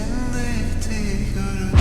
Sen de etti görün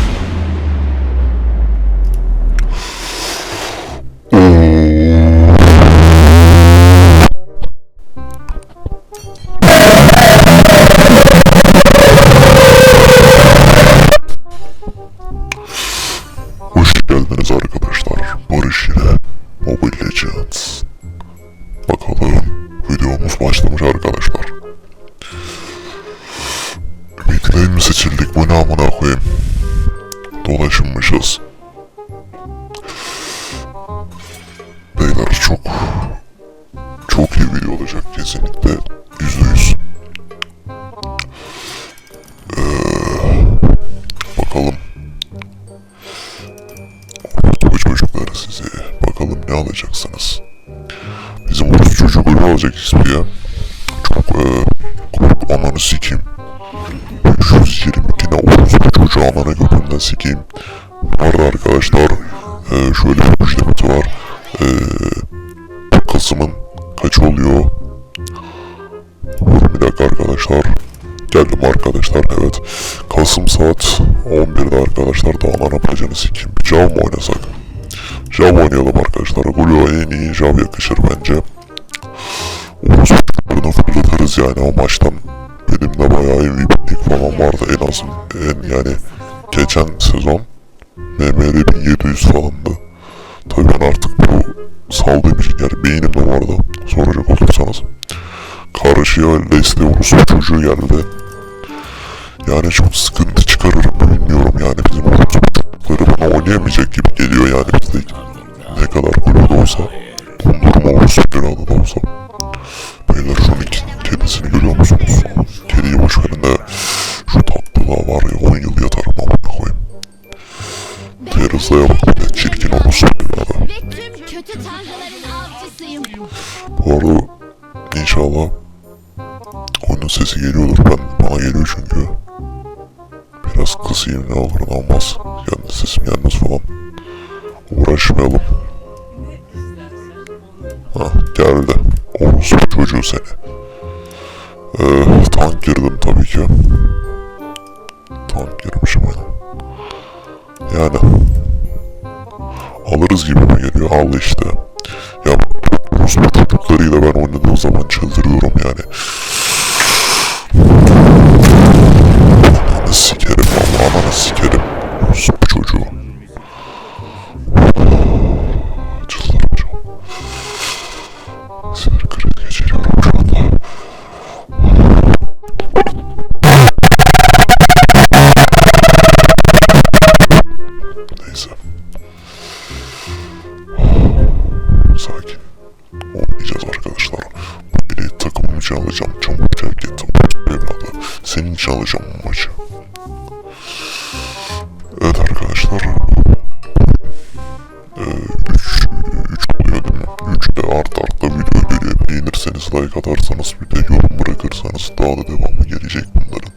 ne alacaksınız. Bizim Rus çocuğu böyle alacak ismi ya. Çok eee kork ananı sikeyim. 522 ne çocuğu ananı götünden sikeyim. Vardı arkadaşlar eee şöyle bir müjdemeti var. Eee Kasım'ın kaç oluyor? Dur bir dakika arkadaşlar. Geldim arkadaşlar evet. Kasım saat 11'de arkadaşlar dağlara bacını sikeyim. Bir Jav mı oynasak? Jav oynayalım arkadaşlar. Gulio'ya en iyi Jav yakışır bence. Oğuz çocuklarını fırlatırız yani o maçtan. Benim de bayağı MVP'lik falan vardı en az. En yani geçen sezon MMR 1700 falandı. Tabii ben artık bu saldığım için yani beynim de vardı. Soracak olursanız. Karşıya Leslie Urus'un çocuğu geldi. Yani çok sıkıntı çıkarırım bilmiyorum yani bizim Urus çocukları bana oynayamayacak gibi geliyor yani bizde kadar gurur da olsa kondurma Urus bir adı da olsa. Beyler Çocuğu seni. Ee, tank girdim tabii ki. Tank girmişim hani. Yani. Alırız gibi mi geliyor? Al işte. Ya Rus çocuklarıyla ben oynadığım zaman çıldırıyorum yani. Atarsanız bir de yorum bırakırsanız daha da devamı gelecek bunların.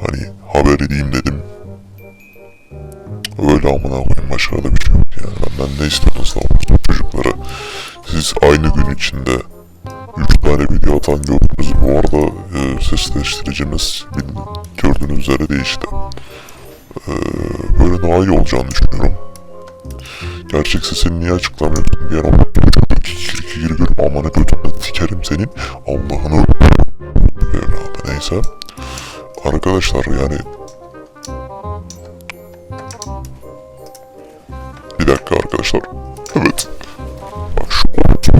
Hani haber edeyim dedim. Öyle amına koyayım başka da bir şey yok yani. Benden ne istiyorsunuz lan çocuklara? Siz aynı gün içinde 3 tane video atan gördünüz. Bu arada e, sesleştiricimiz bilin- gördüğünüz üzere değişti. E, böyle daha iyi olacağını düşünüyorum. Gerçek sesini niye açıklamıyorsun diyen o kikir kikir görüp amanı götüne tikerim senin Allah'ını evladı neyse. Arkadaşlar yani Bir dakika arkadaşlar. Evet. Bak şu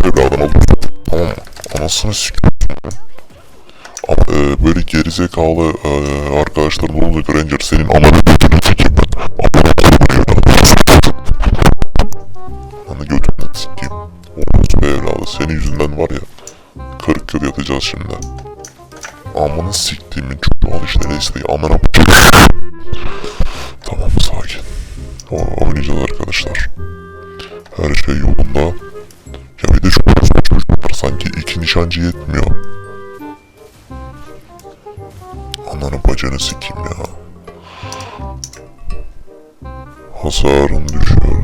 evladan alıyorsun. Tamam mı? Anasını sikiyorsun. Ama e, böyle gerizekalı e, arkadaşların olacak Ranger senin ananı Hasarın düşüyor.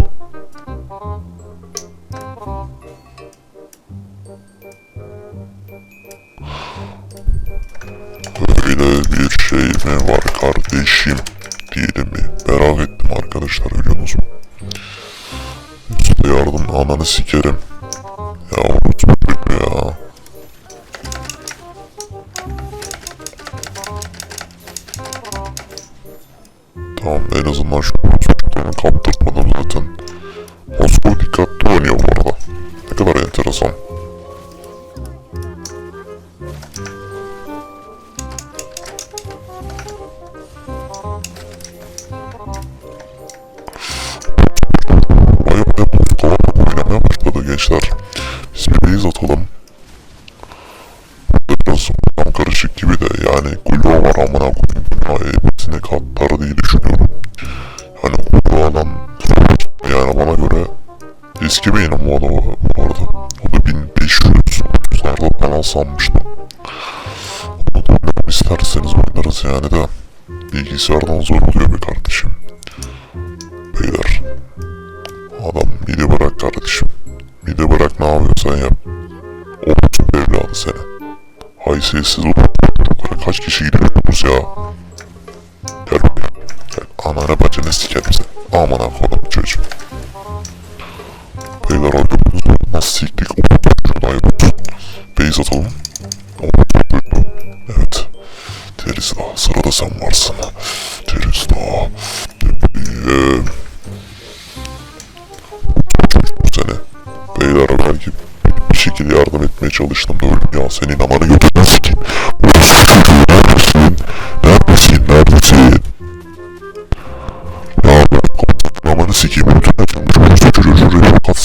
Öyle bir şey mi var kardeşim? Diyelim mi? Merak ettim arkadaşlar biliyorsunuz mu? Yardım ananı sikerim. Ya unutma ya. Tamam en azından şu kaptırtmadım zaten. Oscar dikkatli oynuyor oluyor be kardeşim. Beyler. Adam mide bırak kardeşim. Mide bırak ne yapıyorsan yap. Orospu evladı seni. Haysiyetsiz o çocuklara kaç kişi gidiyorsunuz ya. Gel buraya. Gel anana bacını sikerim seni. Aman akodum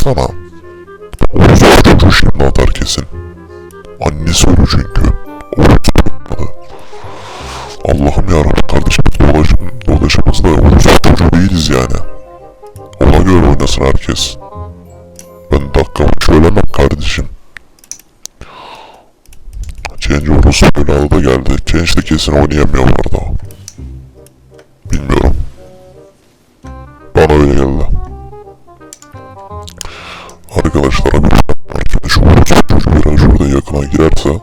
katsana. Orası çocuğu şimdi atar kesin. Annesi ölü çünkü. Orası çocuğu. Allah'ım yarabbim kardeşim dolaşım, dolaşımızda orası çocuğu değiliz yani. Ona göre oynasın herkes. Ben dakika söylemem kardeşim. Change orası belalı da geldi. Change de kesin oynayamıyorlar da. Bilmiyorum. Bana öyle geldi. Arkadaşlar bir arkadaş orası çocuğu biraz şurada yakına girerse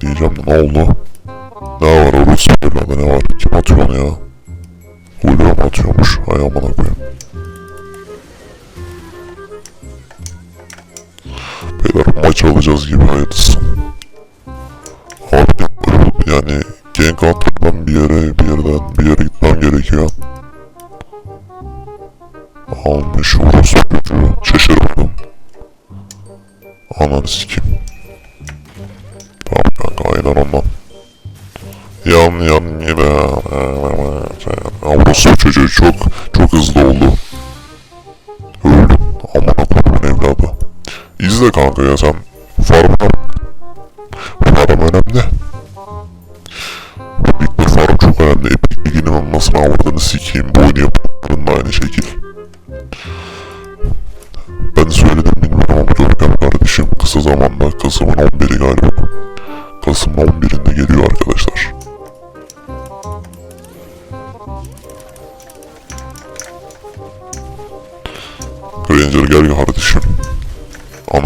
diyeceğim de ne oldu? Ne var orası belalı ne var? Kim atıyor onu ya? Hulya atıyormuş? Hay amına koyayım. Beyler maç alacağız gibi hayırlısı. Abi yani gank atmadan bir yere bir yerden bir yere gitmem gerekiyor. Almış orospu çocuğu. Şaşırmadım. Ananı sikeyim.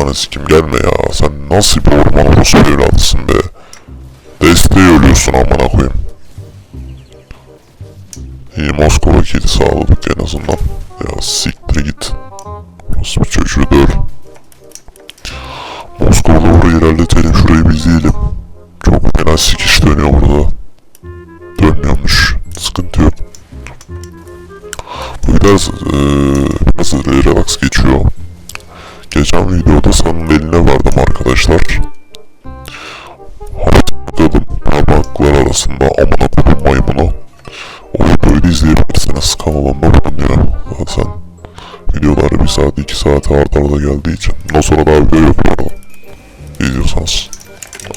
Ananı sikim gelme ya. Sen nasıl bir orman orospu evladısın be. Desteği ölüyorsun amına koyayım. İyi Moskova kedi sağladık en azından. Ya siktir git. Orospu çocuğu arkadaşlar. Haritadım parmaklar arasında amına kodum maymunu. O videoyu da izleyebilirsiniz kanalımda bulunuyor zaten. Videolar bir saat iki saate arda arda geldiği için. Sonra daha video yok bu arada. İzliyorsanız.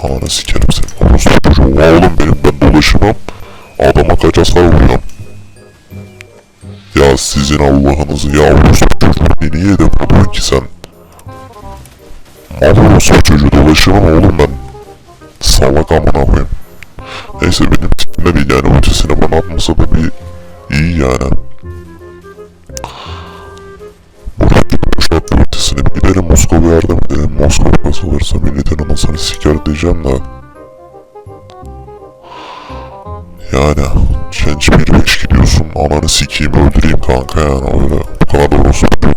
Ananı sikerim seni. Orospu çocuğu. Oğlum benim ben dolaşımım. Adama kaç hasar vuruyorum. Ya sizin Allah'ınızı ya orospu çocuğu niye edemiyorsun ki sen? Mal orospu çocuğu dolaşımım oğlum ben. Salak amına koyayım. Neyse benim tipimde değil yani ötesini bana atmasa da bir iyi yani. Buradaki boşalttı ötesini bir gidelim Moskova'ya yardım edelim. Moskova kasılırsa milletin anasını siker diyeceğim de. Yani genç bir beş gidiyorsun ananı sikeyim öldüreyim kanka yani öyle bu kadar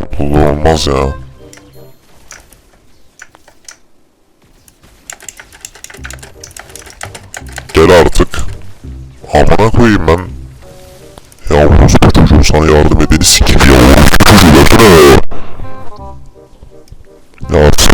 mutluluğu olmaz ya. Amına koyayım ben. Ya orospu çocuğu sana yardım edeni sikeyim ya orospu çocuğu versene ya. Ya artık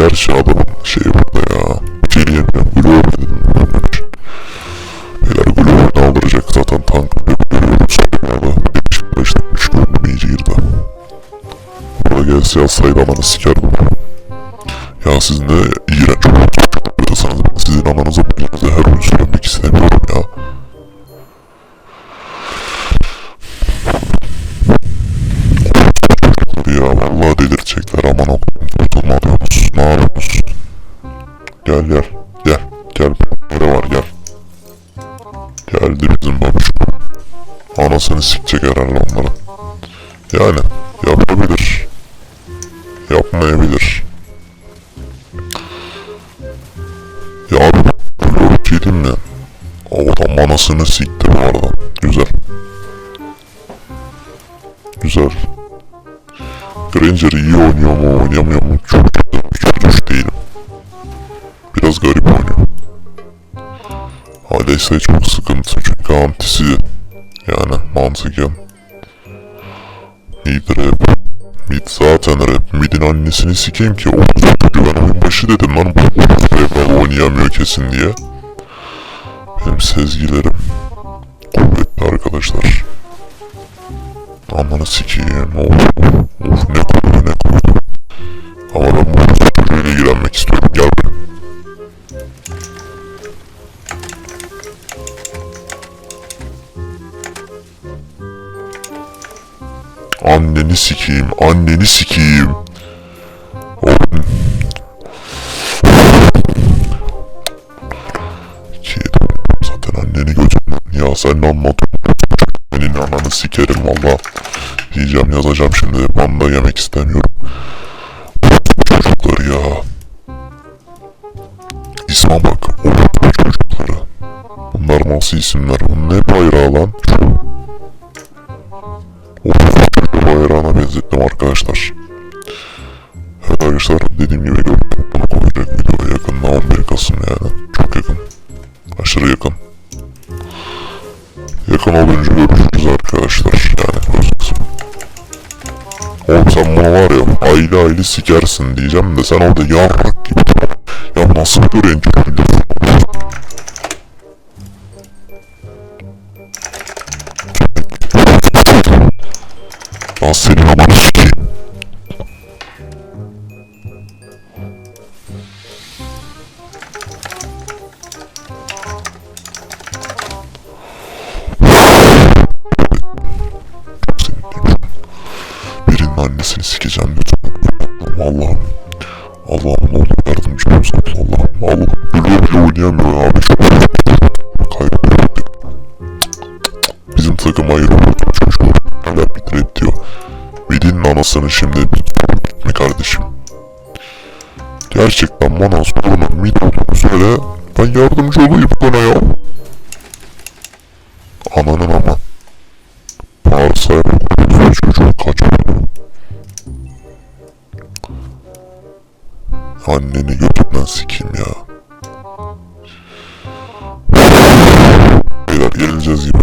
gerçi adamın şeyi burada ya. Bir şey diyemiyorum. Gülü öğrendim. Beyler ne aldıracak zaten tank görüyorum sayılarda. 5 3 bölümüm iyice girdi. Burada gelse yazsaydı ananı sikerdim. Ya siz ne Gel gel gel gel nere var gel. Geldi bizim babuş. Anasını sikecek herhalde onların. Yani yapabilir. Yapmayabilir. Ya abi böyle bir? O adam anasını sikti bu arada. Güzel. Güzel. Granger iyi oynuyor mu oynamıyor mu Haleyse çok sıkıntı çünkü antisi yani mantıken. Mid rap. Mid zaten rap. Mid'in annesini sikeyim ki o ben oyun başı dedim lan bu rap oynayamıyor kesin diye. Benim sezgilerim kuvvetli arkadaşlar. Amanı sikeyim. Of, of ne koydu ne koydu. Ama ben bu çocuğuyla ilgilenmek istiyorum. Gel Anneni sikeyim, anneni sikeyim. Oğlum. Zaten anneni götürdüm. Ya sen ne anlatıyorsun? Senin ananı sikerim valla. Diyeceğim yazacağım şimdi. Banda yemek istemiyorum. Çocuklar ya. İsme bak. O çocukları. Bunlar nasıl isimler? Bu ne bayrağı lan? O benzettim arkadaşlar. Arkadaşlar dediğim gibi bunu koyacak videoya yakında 11 Kasım yani. Çok yakın. Aşırı yakın. Yakın olunca görüşürüz arkadaşlar. Yani göreceksiniz. Oğlum sen bunu var ya aile aile sikersin diyeceğim de sen orada yarrak gibi Ya nasıl bir öğrenci çocuğusun? Lan senin amanı Allah'ım ne olur yardımcı olsun. Allah'ım. Allah'ım. Biliyor bile oynayamıyor abi. Çok kaybediyor. Bizim takım ayrı oldu. Çocuğu hala bir rap diyor. Midinin anasını şimdi gitme kardeşim. Gerçekten bana sorunun mid olduğunu söyle. Ben yardımcı olayım bana ya. Anneni götürden sikeyim ya. Beyler geleceğiz gibi.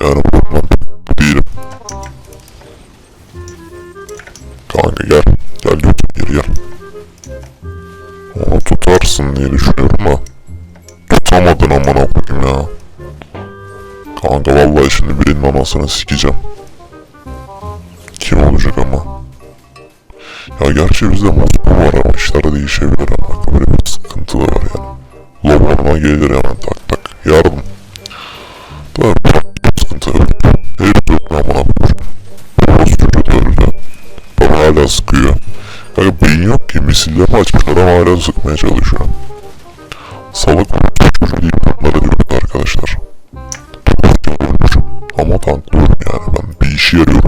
Yani buradan değilim. Kanka gel. Gel götür geri gel. Onu tutarsın diye düşünüyorum ama tutamadın amına koyayım ya. Kanka vallahi şimdi birinin anasını sikeceğim. Kim olacak ama? Ya gerçi bizde mod şartları değişebilir şey ama böyle bir sıkıntı da var yani. Loban'dan gelir hemen tak tak. Yardım. Tamam bir sıkıntı yok. Herif yok lan bana vurur. Babası çocuğu öldü. Baba hala sıkıyor. Yani beyin yok ki misilleme açmış adam hala sıkmaya çalışıyor. Salak mı? Çocuğu değil bunlara diyoruz arkadaşlar. Ama tanklıyorum yani ben bir işe yarıyorum.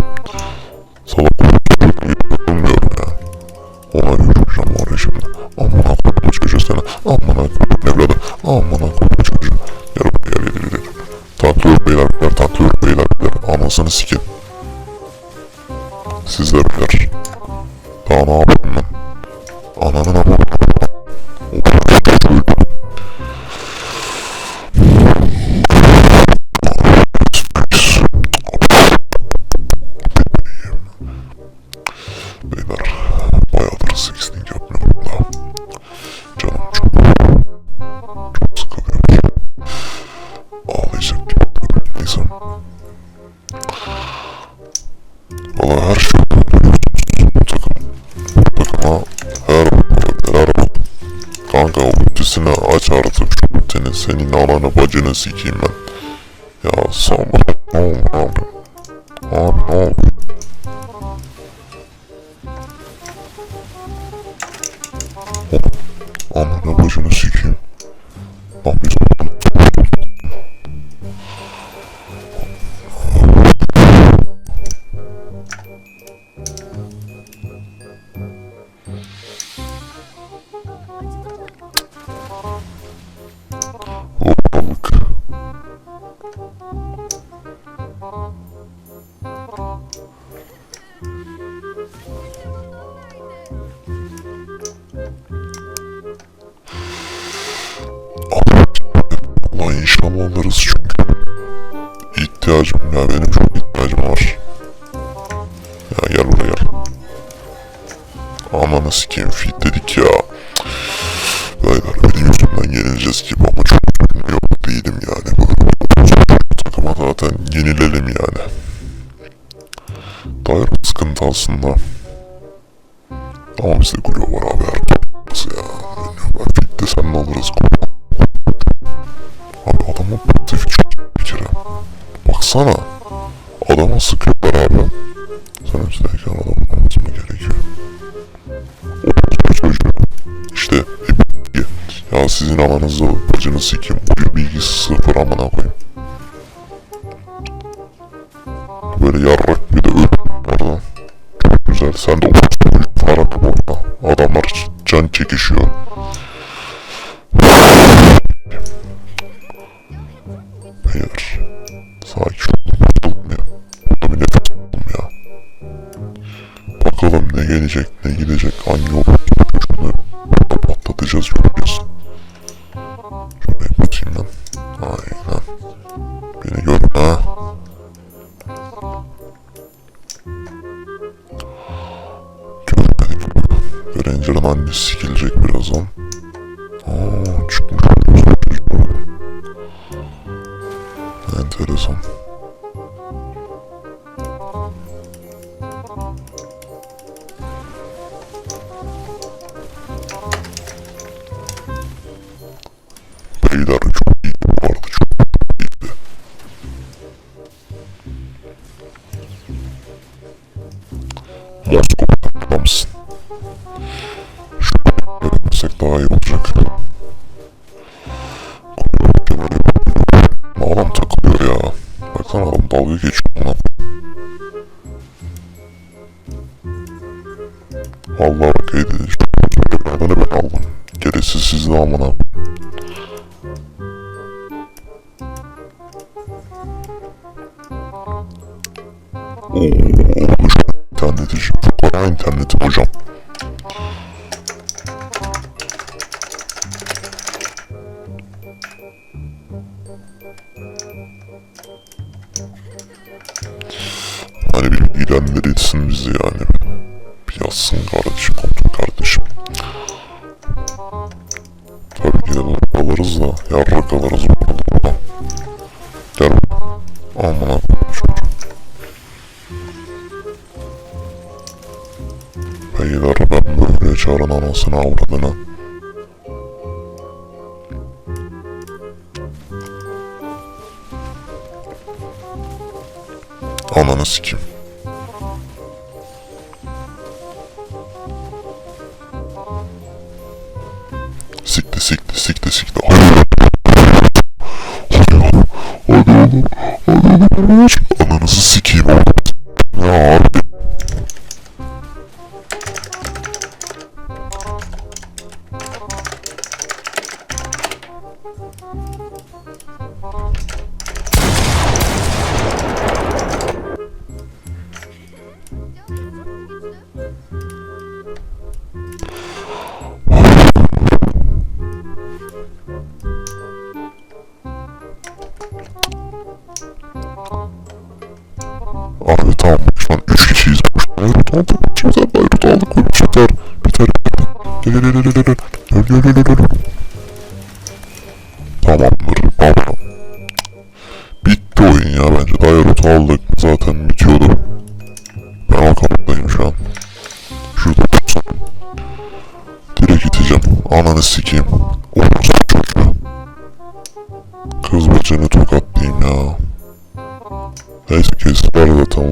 aç artık şu rutini senin ananı bacını sikeyim ben. Ya sabır. inşallah alırız çünkü ihtiyacım ya benim çok ihtiyacım var. Ya gel buraya gel. Ama nasıl ki fit dedik ya. Beyler benim yüzümden yenileceğiz gibi ama çok yok değilim yani. Böyle takıma zaten yenilelim yani. Dair sıkıntı aslında. Ama biz de kulüp Sen de uğraşma. Farah orada. Adamlar can çek Haydar bilenler etsin bizi yani. Bir yazsın kardeşim, kontrol kardeşim. Tabii ki de alırız da, yarrak alırız buradan. Gel. Amına koyayım. Beyler ben böyle çağıran anasını avradını. Ananı sikeyim.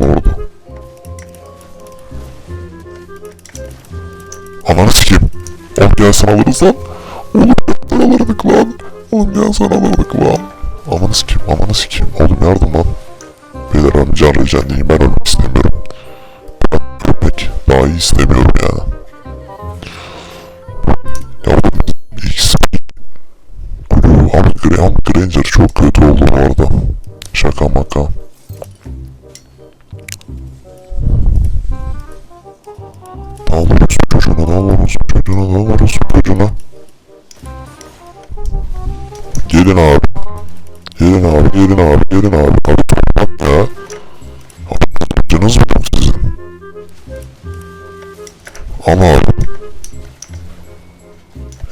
Orada. Ananı sikeyim. Oğlum gel sana alırız lan. Oğlum gel alırdık lan. Oğlum gel sana alırdık lan. Ananı sikeyim, ananı sikeyim. Oğlum yardım lan. Beyler ben can rican değilim. Ben ölmek istemiyorum. Ben ölmek daha iyi istemiyorum yani. Ya oğlum X Blue Hammer Gra- Hammer Granger çok kötü oldu orada. Şaka maka. Gelin abi. Gelin abi, gelin abi, gelin abi. Abi toprak ya. Abi canınız mı sizin? Ama abi.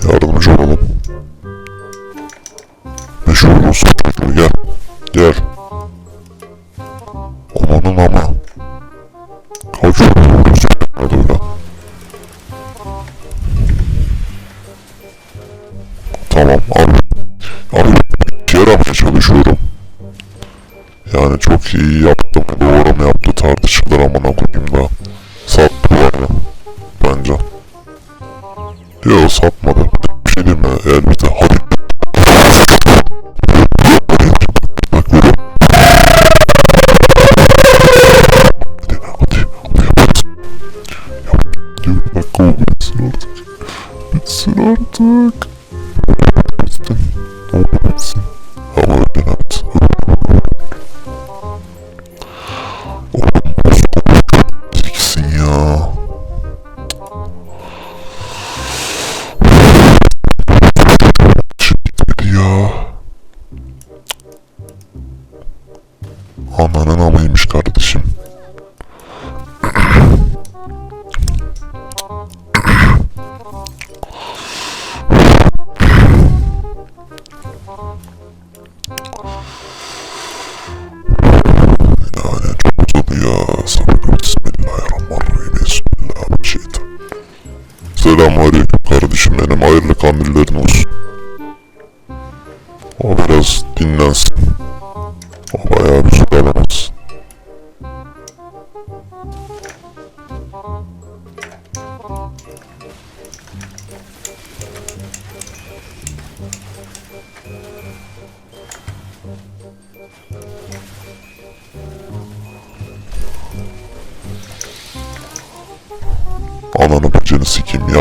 Yardımcı olalım. Meşhur olsun Ananı bacını sikeyim ya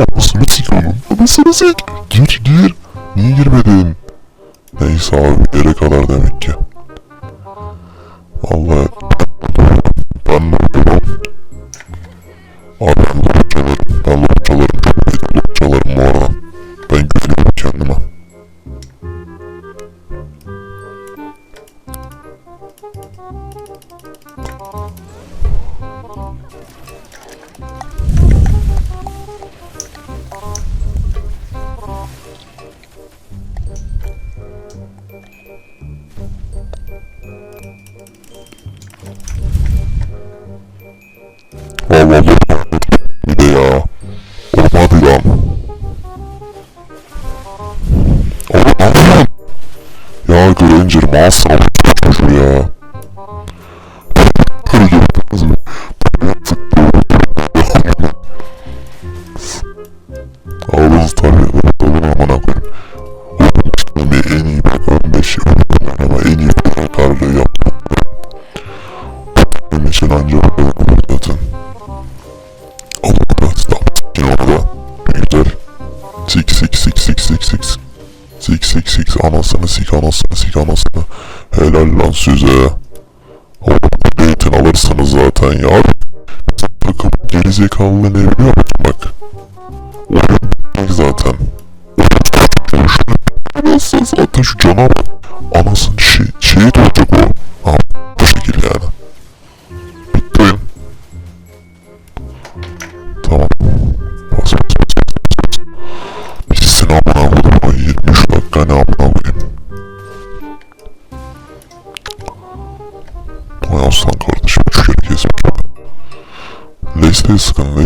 Babasını sik onun. Babasını sik. Gir gir. Niye girmedin? Neyse abi yere kadar demek ki. Vallahi firmasa ve çok güçlü ya. Kırgın This can